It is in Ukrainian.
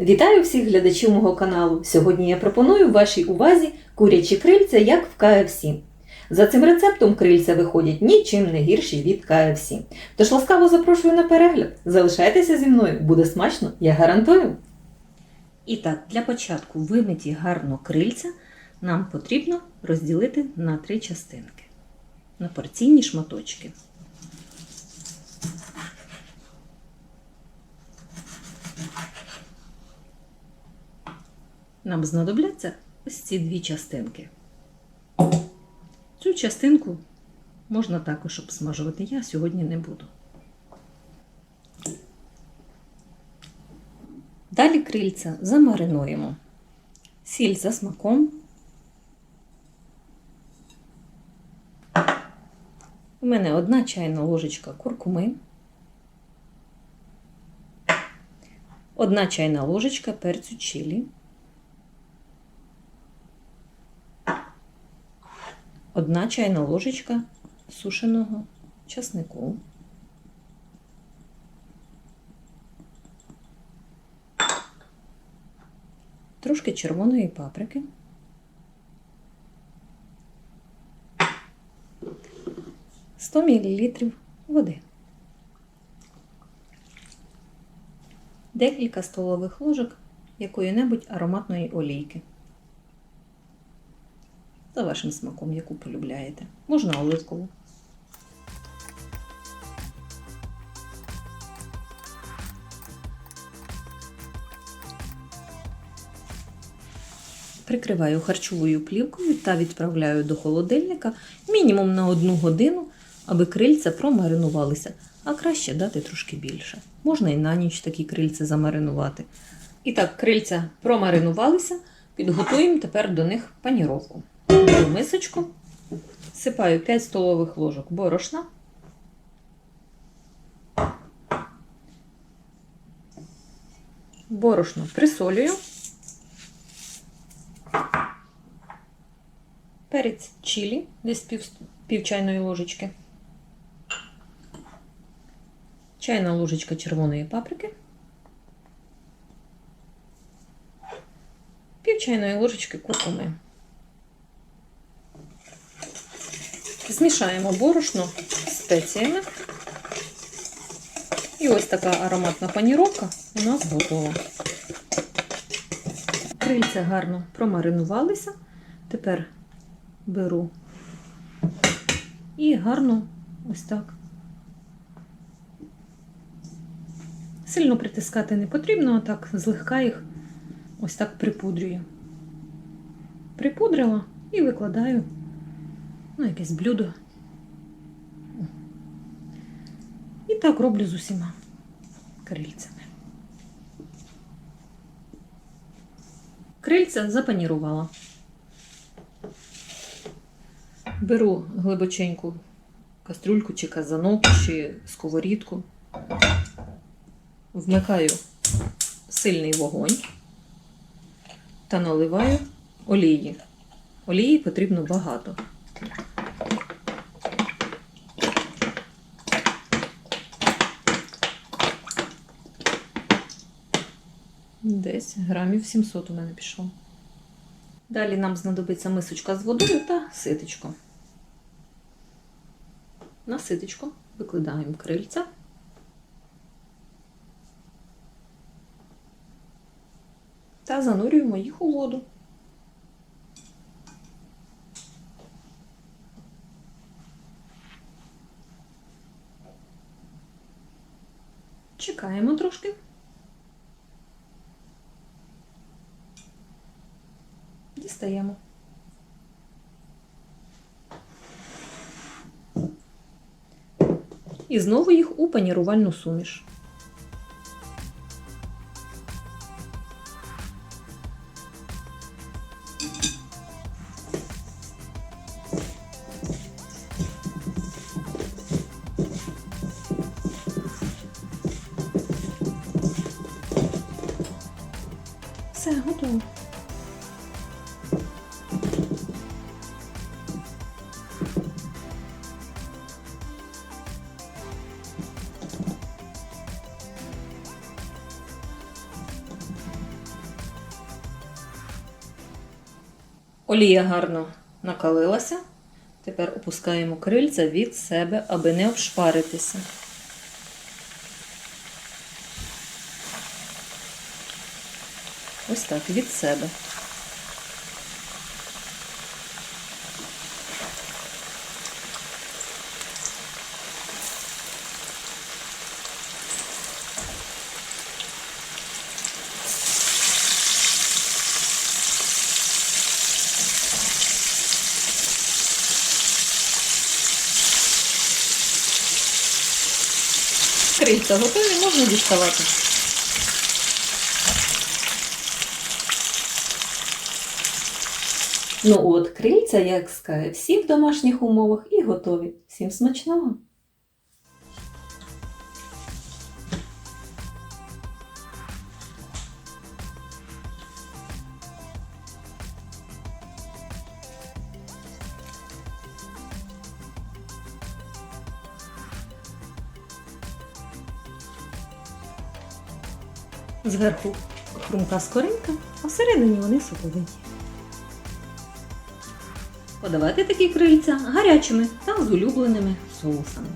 Вітаю всіх глядачів мого каналу. Сьогодні я пропоную вашій увазі курячі крильця, як в KFC. За цим рецептом крильця виходять нічим не гірші від KFC. Тож ласкаво запрошую на перегляд. Залишайтеся зі мною, буде смачно, я гарантую. І так, для початку вимиті гарно крильця нам потрібно розділити на три частинки, на порційні шматочки. Нам знадобляться ось ці дві частинки. Цю частинку можна також обсмажувати. Я сьогодні не буду. Далі крильця замаринуємо. Сіль за смаком. У мене одна чайна ложечка куркуми. Одна чайна ложечка перцю чилі. Одна чайна ложечка сушеного часнику. Трошки червоної паприки. Сто мл води. Декілька столових ложок якої-небудь ароматної олійки. За вашим смаком, яку полюбляєте. Можна оливкову. Прикриваю харчовою плівкою та відправляю до холодильника мінімум на одну годину, аби крильця промаринувалися, а краще дати трошки більше. Можна і на ніч такі крильця замаринувати. І так, крильця промаринувалися, підготуємо тепер до них паніровку. Беру мисочку, сипаю 5 столових ложок борошна. Борошно присолюю. Перець чилі, десь пів, пів чайної ложечки. Чайна ложечка червоної паприки. Пів чайної ложечки куркуми. Змішаємо борошно з спеціями. І ось така ароматна паніровка у нас готова. Крильця гарно промаринувалися. Тепер беру і гарно ось так. Сильно притискати не потрібно, а так злегка їх ось так припудрюю. Припудрила і викладаю на якесь блюдо. І так роблю з усіма крильцями. Крильця запанірувала. Беру глибоченьку кастрюльку чи казанок, чи сковорідку, вмикаю сильний вогонь та наливаю олії. Олії потрібно багато. Десь грамів 700 у мене пішло. Далі нам знадобиться мисочка з водою та ситечко. На ситечко викладаємо крильця. Та занурюємо їх у воду. Чекаємо трошки. Дістаємо. І знову їх у панірувальну суміш. Все, готово. Олія гарно накалилася. Тепер опускаємо крильця від себе, аби не обшпаритися. Ось так, від себе. Крильця готові, можна діставати. Ну от, крильця, як з в домашніх умовах, і готові. Всім смачного! Зверху хрумка скоринка, а всередині вони соковиті. Подавати такі крильця гарячими та з улюбленими соусами.